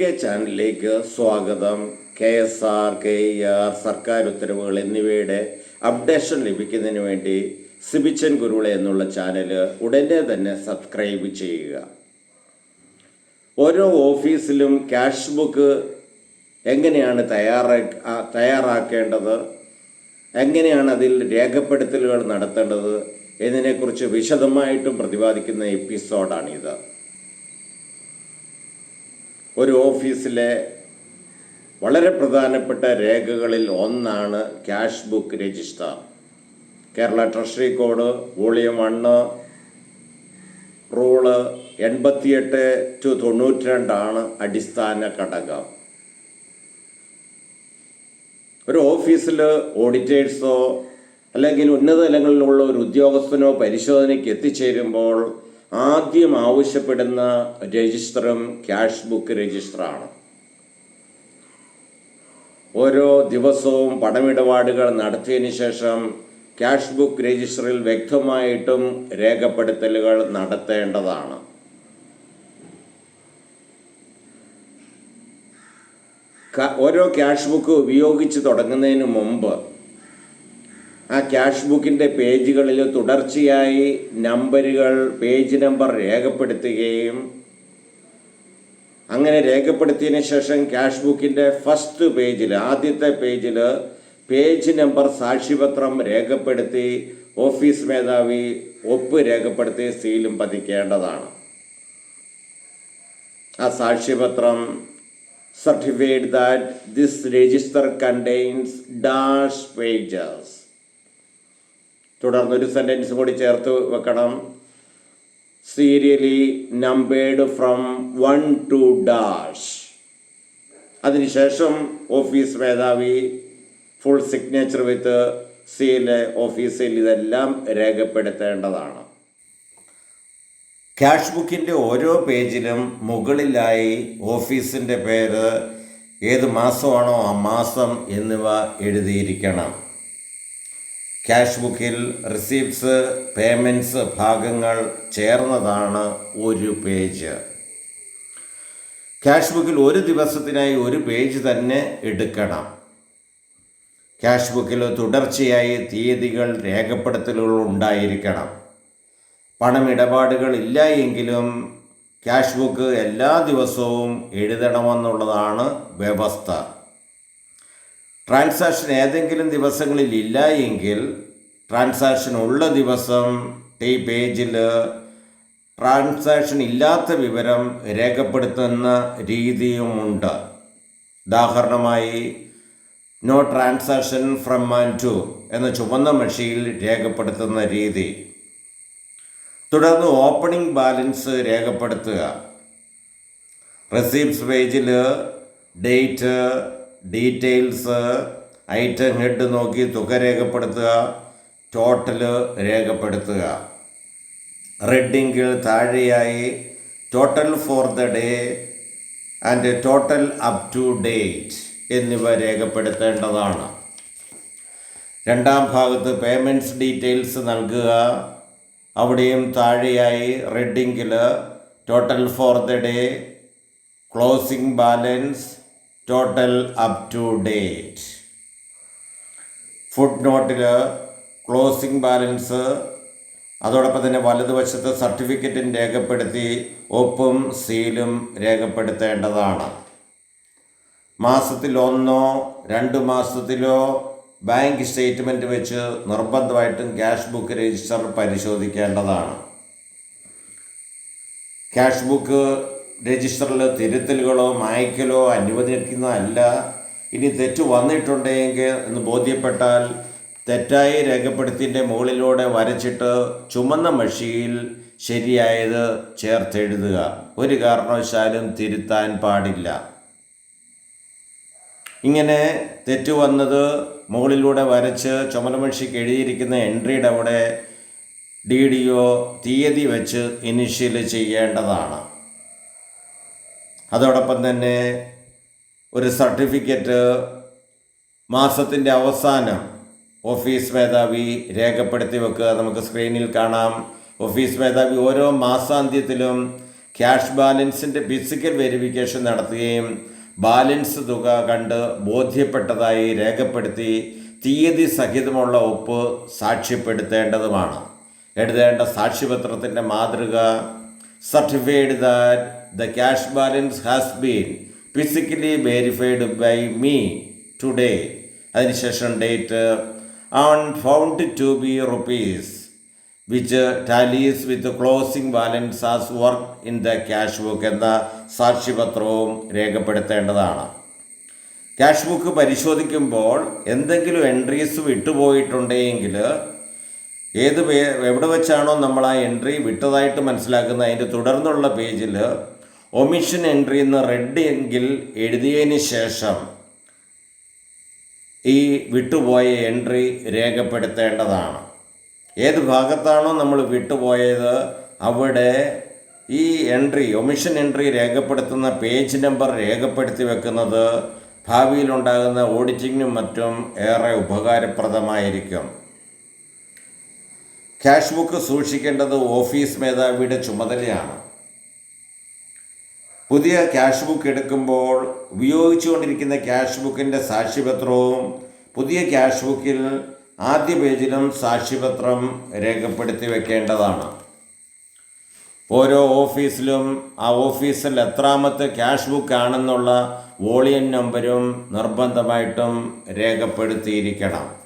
K ചാനലിലേക്ക് സ്വാഗതം. K S R K R സർക്കാർ ഉത്തരവുകൾ എന്നിവയുടെ അപ്ഡേഷൻ ലഭിക്കുന്നതിന് വേണ്ടി സിബിച്ചൻ ഗുരുള എന്നുള്ള ചാനൽ ഉടനെ തന്നെ സബ്സ്ക്രൈബ് ചെയ്യുക. ഓരോ ഓഫീസിലും ക്യാഷ് ബുക്ക് എങ്ങനെയാണ് തയ്യാറാ തയ്യാറാക്കേണ്ടത്? എങ്ങനെയാണ് അതിൽ രേഖപ്പെടുത്തലുകൾ നടത്തേണ്ടത്? എന്നതിനെക്കുറിച്ച് വിശദമായിട്ടും പ്രതിപാദിക്കുന്ന എപ്പിസോഡാണിത്. ഒരു ഓഫീസിലെ വളരെ പ്രധാനപ്പെട്ട രേഖകളിൽ ഒന്നാണ് cash book register. Kerala treasury code volume one rule എൺപത്തിയെട്ട് ടു തൊണ്ണൂറ്റി രണ്ടാണ് അടിസ്ഥാന ഘടകം. ഒരു ഓഫീസിൽ ഓഡിറ്റേഴ്സോ അല്ലെങ്കിൽ ഉന്നത തലങ്ങളിലുള്ള ഒരു ഉദ്യോഗസ്ഥനോ പരിശോധനയ്ക്ക് എത്തിച്ചേരുമ്പോൾ ആദ്യം ആവശ്യപ്പെടുന്ന രജിസ്റ്ററും ക്യാഷ് ബുക്ക് രജിസ്റ്ററാണ്. ഓരോ ദിവസവും പണമിടപാടുകൾ നടത്തിയതിന് ശേഷം ക്യാഷ് ബുക്ക് രജിസ്റ്ററിൽ വ്യക്തമായിട്ടും രേഖപ്പെടുത്തലുകൾ നടത്തേണ്ടതാണ്. ഓരോ ക്യാഷ് ബുക്ക് ഉപയോഗിച്ച് തുടങ്ങുന്നതിന് മുമ്പ് ആ ക്യാഷ് ബുക്കിന്റെ പേജുകളിൽ തുടർച്ചയായി നമ്പറുകൾ പേജ് നമ്പർ രേഖപ്പെടുത്തുകയും അങ്ങനെ രേഖപ്പെടുത്തിയതിന് ശേഷം ക്യാഷ് ബുക്കിന്റെ ഫസ്റ്റ് പേജിൽ ആദ്യത്തെ പേജിൽ പേജ് നമ്പർ സാക്ഷിപത്രം രേഖപ്പെടുത്തി ഓഫീസ് മേധാവി ഒപ്പ് രേഖപ്പെടുത്തി സീലും പതിക്കേണ്ടതാണ്. ആ സാക്ഷ്യപത്രം certified that this register contains dash pages. തുടർന്നൊരു sentence കൂടി ചേർത്ത് വെക്കണം. Serially numbered from one to dash അതിനുശേഷം ഓഫീസ് മേധാവി ഫുൾ സിഗ്നേച്ചർ വിത്ത് സീൽ ഓഫീസിൽ ഇതെല്ലാം രേഖപ്പെടുത്തേണ്ടതാണ്. ക്യാഷ് ബുക്കിന്റെ ഓരോ പേജിലും മുകളിലായി ഓഫീസിന്റെ പേര് ഏത് മാസമാണോ ആ മാസം എന്നിവ എഴുതിയിരിക്കണം. ക്യാഷ് ബുക്കിൽ റിസീപ്റ്റ്സ് പേയ്മെന്റ്സ് ഭാഗങ്ങൾ ചേർന്നതാണ് ഒരു പേജ്. ക്യാഷ് ബുക്കിൽ ഒരു ദിവസത്തിനായി ഒരു പേജ് തന്നെ എടുക്കണം. ക്യാഷ് ബുക്കിൽ തുടർച്ചയായി തീയതികൾ രേഖപ്പെടുത്തലുകൾ ഉണ്ടായിരിക്കണം. പണമിടപാടുകൾ ഇല്ല എങ്കിലും ക്യാഷ് ബുക്ക് എല്ലാ ദിവസവും എഴുതണമെന്നുള്ളതാണ് വ്യവസ്ഥ. ട്രാൻസാക്ഷൻ ഏതെങ്കിലും ദിവസങ്ങളിൽ ഇല്ല എങ്കിൽ ട്രാൻസാക്ഷൻ ഉള്ള ദിവസം ഈ പേജിൽ ട്രാൻസാക്ഷൻ ഇല്ലാത്ത വിവരം രേഖപ്പെടുത്തുന്ന രീതിയുമുണ്ട് ഉദാഹരണമായി no transaction from and to എന്ന ചുവന്ന മഷിയിൽ രേഖപ്പെടുത്തുന്ന രീതി. തുടർന്ന് ഓപ്പണിംഗ് ബാലൻസ് രേഖപ്പെടുത്തുക. റെസീപ്റ്റ്സ് പേജിൽ ഡേറ്റ് ഡീറ്റെയിൽസ് ഐറ്റം ഹെഡ് നോക്കി തുക രേഖപ്പെടുത്തുക ടോട്ടൽ രേഖപ്പെടുത്തുക. റെഡിങ്കിൽ താഴെയായി total for the day and total up to date എന്നിവ രേഖപ്പെടുത്തേണ്ടതാണ്. രണ്ടാം ഭാഗത്ത് പേയ്മെന്റ്സ് ഡീറ്റെയിൽസ് നൽകുക. അവിടെയും താഴെയായി റെഡിങ്കിൽ total for the day closing balance total up to date food നോട്ടിൽ ക്ലോസിംഗ് ബാലൻസ് അതോടൊപ്പം തന്നെ വലതുവശത്ത് സർട്ടിഫിക്കറ്റും രേഖപ്പെടുത്തി ഒപ്പും സീലും രേഖപ്പെടുത്തേണ്ടതാണ്. മാസത്തിൽ ഒന്നോ രണ്ട് മാസത്തിലോ ബാങ്ക് സ്റ്റേറ്റ്മെന്റ് വെച്ച് നിർബന്ധമായിട്ടും ക്യാഷ് ബുക്ക് രജിസ്റ്റർ പരിശോധിക്കേണ്ടതാണ്. ക്യാഷ് ബുക്ക് രജിസ്റ്ററിൽ തിരുത്തലുകളോ മായ്ക്കലോ അനുവദിക്കുന്നതല്ല ഇനി തെറ്റ് വന്നിട്ടുണ്ടെങ്കിൽ എന്ന് ബോധ്യപ്പെട്ടാൽ തെറ്റായി രേഖപ്പെടുത്തിന്റെ മുകളിലൂടെ വരച്ചിട്ട് ചുമന്ന മഷിയിൽ ശരിയായത് ചേർത്തെഴുതുക. ഒരു കാരണവശാലും തിരുത്താൻ പാടില്ല. ഇങ്ങനെ തെറ്റ് വന്നത് മുകളിലൂടെ വരച്ച് ചുമലമഷിക്ക് എഴുതിയിരിക്കുന്ന എൻട്രിയുടെ അവിടെ ഡി ഡി ഒ തീയതി വെച്ച് ഇനിഷ്യൽ ചെയ്യേണ്ടതാണ്. അതോടൊപ്പം തന്നെ ഒരു സർട്ടിഫിക്കറ്റ് മാസത്തിന്റെ അവസാനം ഓഫീസ് മേധാവി രേഖപ്പെടുത്തി വെക്കുക. നമുക്ക് സ്ക്രീനിൽ കാണാം. ഓഫീസ് മേധാവി ഓരോ മാസാന്ത്യത്തിലും ക്യാഷ് ബാലൻസിന്റെ ഫിസിക്കൽ വെരിഫിക്കേഷൻ നടത്തുകയും ബാലൻസ് തുക കണ്ട് ബോധ്യപ്പെട്ടതായി രേഖപ്പെടുത്തി തീയതി സഹിതമുള്ള ഒപ്പ് സാക്ഷ്യപ്പെടുത്തേണ്ടതുമാണ്. എഴുതേണ്ട സാക്ഷ്യപത്രത്തിന്റെ മാതൃക certified that the cash balance has been physically verified by me today അതിനുശേഷം date and found to be rupees which tallies with closing balance as work in the cash book എന്ന സാക്ഷ്യപത്രവും രേഖപ്പെടുത്തേണ്ടതാണ്. ക്യാഷ് ബുക്ക് പരിശോധിക്കുമ്പോൾ എന്തെങ്കിലും entries വിട്ടുപോയിട്ടുണ്ടെങ്കിൽ ഏത് പേ എവിടെ വെച്ചാണോ നമ്മൾ ആ entry വിട്ടതായിട്ട് മനസ്സിലാക്കുന്നത്. അതിന്റെ തുടർന്നുള്ള പേജിൽ ഒമിഷൻ എൻട്രി എന്ന് റെഡ് എങ്കിൽ എഴുതിയതിന് ശേഷം ഈ വിട്ടുപോയ എൻട്രി രേഖപ്പെടുത്തേണ്ടതാണ്. ഏത് ഭാഗത്താണോ നമ്മൾ വിട്ടുപോയത് അവിടെ ഈ എൻട്രി ഒമിഷൻ എൻട്രി രേഖപ്പെടുത്തുന്ന പേജ് നമ്പർ രേഖപ്പെടുത്തി വെക്കുന്നത് ഭാവിയിലുണ്ടാകുന്ന ഓഡിറ്റിങ്ങിനും മറ്റും ഏറെ ഉപകാരപ്രദമായിരിക്കും. ക്യാഷ് ബുക്ക് സൂക്ഷിക്കേണ്ടത് ഓഫീസ് മേധാവിയുടെ ചുമതലയാണ്. പുതിയ ക്യാഷ് ബുക്ക് എടുക്കുമ്പോൾ ഉപയോഗിച്ചുകൊണ്ടിരിക്കുന്ന ക്യാഷ് ബുക്കിന്റെ സാക്ഷ്യപത്രവും പുതിയ ക്യാഷ് ബുക്കിൽ ആദ്യ പേജിലും സാക്ഷ്യപത്രം രേഖപ്പെടുത്തി വെക്കേണ്ടതാണ്. ഓരോ ഓഫീസിലും ആ ഓഫീസിൽ എത്രാമത്തെ ക്യാഷ് ബുക്ക് ആണെന്നുള്ള വോളിയം നമ്പരും നിർബന്ധമായിട്ടും രേഖപ്പെടുത്തിയിരിക്കണം.